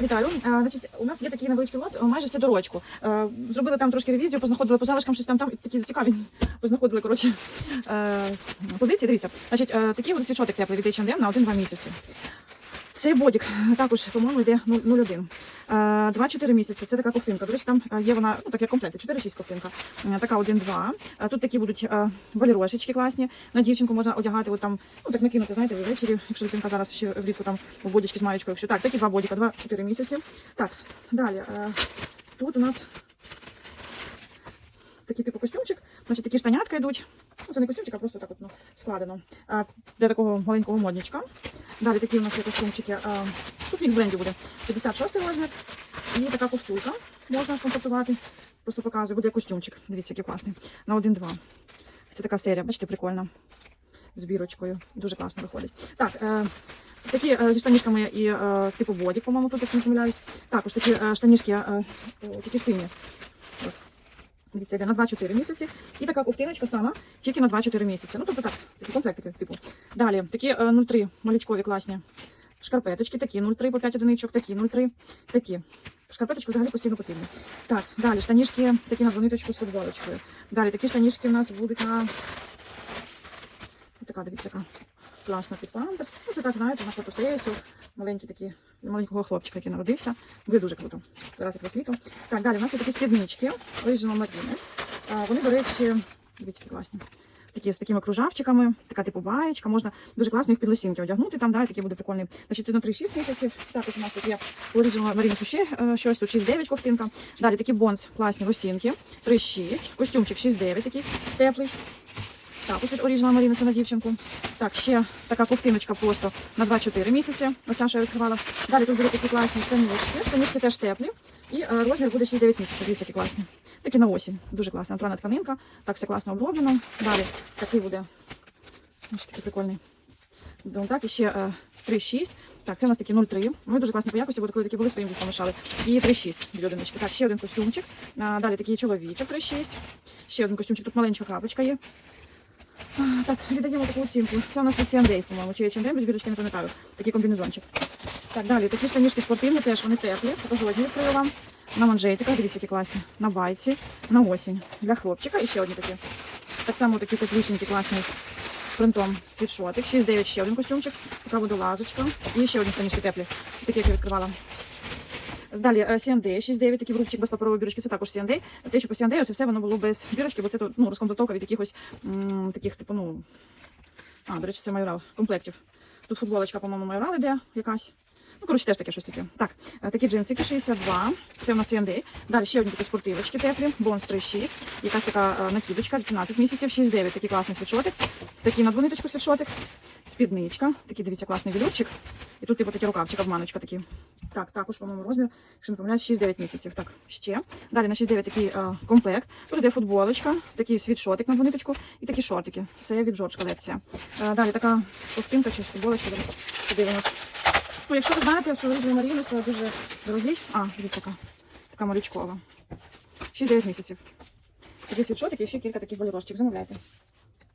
Вітаю. Е, Значить, у нас є такий невеличкий лот, е, майже все дорочку. Е, Зробили там трошки ревізію, познаходили по залишкам щось там, там такі цікаві. Познаходили, коротше, е, позиції. Дивіться, значить, е, такий от світшотик теплий від H&M на 1-2 місяці. Цей бодік також, по-моєму, йде 0,1. Е, 2-4 місяці. Це така ковтинка. До речі, там е, є вона, ну так як комплекти, 4-6 ковтинка. Е, Така 1-2. Е, Тут такі будуть е, валірошечки класні. На дівчинку можна одягати, от там, ну так накинути, знаєте, ввечері, якщо дитинка зараз ще влітку там в бодічки з маєчкою. Якщо так, такі два бодіка, 2-4 місяці. Так, далі. е, Тут у нас такий типу костюмчик, значить такі штанятка йдуть. Ну, це не костюмчик, а просто так от, ну, складено. Для такого маленького модничка. Далі такі у нас є костюмчики. Тут мікс бренді буде 56 розмір. І така ковтюлька можна скомплектувати. Просто показую, буде костюмчик. Дивіться, який класний. На 1-2. Це така серія, бачите, прикольна. З бірочкою. Дуже класно виходить. Так, е, такі е, зі штанішками і е, типу бодік, по-моєму, тут, якщо не помиляюсь. Також такі е, штанішки, е, е, такі сині. Дивіться, йде на 2-4 місяці. І така ковтиночка сама, тільки на 2-4 місяці. Ну, тобто так, такі комплектики, типу. Далі, такі е, 0,3 малючкові класні шкарпеточки, такі 0,3 по 5 одиничок, такі 0,3, такі. Шкарпеточки взагалі постійно потрібні. Так, далі штанішки такі на двониточку з футболочкою. Далі такі штанішки у нас будуть на. Ось така, дивіться, яка класна під памперс. Ну, це так, знаєте, на фотосесію. Маленькі такі, для маленького хлопчика, який народився. Буде дуже круто. Зараз якраз літо. Так, далі у нас є такі спіднички. Original Marines. А, Вони, до речі, дивіться, класні. Такі з такими кружавчиками, така типу баєчка, можна дуже класно їх під лосінки одягнути. Там, да, такий буде прикольний. Значить, це на 3-6 місяців. Також у нас тут є Original Marines ще щось, тут 6-9 ковтинка. Далі такі бонс, класні лосінки, 3-6, костюмчик 6-9 такий теплий. Також від Original Marines це на дівчинку. Так, ще така ковтиночка просто на 2-4 місяці. Оця що я відкривала. Далі тут будуть такі класні штанішки. Штанішки теж теплі. І е, розмір буде 6-9 місяців. Дивіться, які класні. Такі на осінь. Дуже класна. Натуральна тканинка. Так, все класно оброблено. Далі такий буде. Ось такий прикольний. Ну, так, і ще е, 3-6. Так, це у нас такі 0,3. Вони дуже класні по якості, бо коли такі були, своїм лишали. І 3,6 дві одинички. Так, ще один костюмчик. Далі такий чоловічок 3,6. Ще один костюмчик. Тут маленька крапочка є. Так, віддаємо таку оцінку. Це у нас від C&A, по-моєму, чи H&M, без бірочки не пам'ятаю. Такий комбінезончик. Так, далі, такі штанішки спортивні теж, вони теплі. Покажу одні відкрию вам. На манжетиках, дивіться, які класні. На байці, на осінь. Для хлопчика. І ще одні такі. Так само такі теплішенькі, класні з принтом світшотик. 6-9 ще один костюмчик. Така водолазочка. І ще одні штанішки теплі. Такі, як я відкривала. Далі е, C&A 6-9, такий врубчик без паперової бірочки, це також C&A. Те, що по C&A, це все воно було без бірочки, бо це ну, розкомплектовка від якихось м, таких, типу, ну. А, до речі, це майорал комплектів. Тут футболочка, по-моєму, майорал іде якась. Ну, коротше, теж таке щось таке. Так, е, такі джинсики 62. Це у нас C&A. Далі ще одні такі спортивочки теплі. Бонс 3,6. Якась така е, накидочка, 18 місяців, 6,9. Такий класний світшотик. Такий на двониточку світшотик. Спідничка. Такий, дивіться, класний вілюрчик. І тут, типу, такий рукавчик, обманочка такий. Так, також, по-моєму, розмір, якщо не помиляюсь, 6-9 місяців. Так, ще. Далі на 6-9 такий е, комплект. Тут іде футболочка, такий світшотик на двониточку і такі шортики. Це від Джордж колекція. Е, далі така ковтинка чи футболочка. Подивимось. Ну, якщо ви знаєте, що різні Маріни це дуже дорогі. А, дивіться, така, така малючкова. 6-9 місяців. Такий світшотик і ще кілька таких болірожчик. Замовляйте.